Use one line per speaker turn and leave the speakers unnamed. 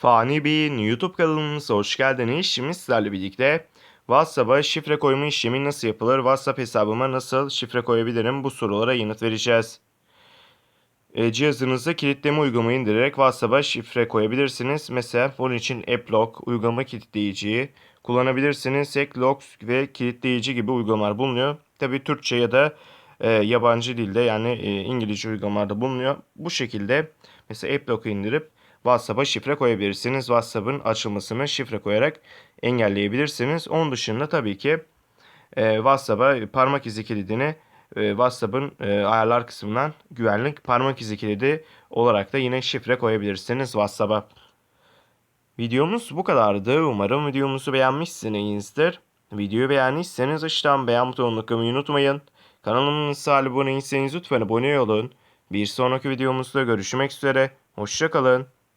Fani Bey'in YouTube kanalımıza hoş geldiniz. Şimdi sizlerle birlikte WhatsApp'a şifre koyma işlemi nasıl yapılır? WhatsApp hesabıma nasıl şifre koyabilirim? Bu sorulara yanıt vereceğiz. E, cihazınıza kilitleme uygulamayı indirerek WhatsApp'a şifre koyabilirsiniz. Mesela bunun için AppLock uygulama kilitleyiciyi kullanabilirsiniz. Eklock ve kilitleyici gibi uygulamalar bulunuyor. Tabi Türkçe ya da e, yabancı dilde yani e, İngilizce uygulamalarda bulunuyor. Bu şekilde mesela AppLock'u indirip WhatsApp'a şifre koyabilirsiniz. WhatsApp'ın açılmasını şifre koyarak engelleyebilirsiniz. Onun dışında tabii ki e, WhatsApp'a parmak izi kilidini e, WhatsApp'ın e, ayarlar kısmından güvenlik parmak izi kilidi olarak da yine şifre koyabilirsiniz WhatsApp'a. Videomuz bu kadardı. Umarım videomuzu beğenmişsinizdir. Videoyu beğendiyseniz aşağıdan beğen butonuna tıklamayı unutmayın. Kanalımıza abone değilseniz lütfen abone olun. Bir sonraki videomuzda görüşmek üzere. Hoşçakalın.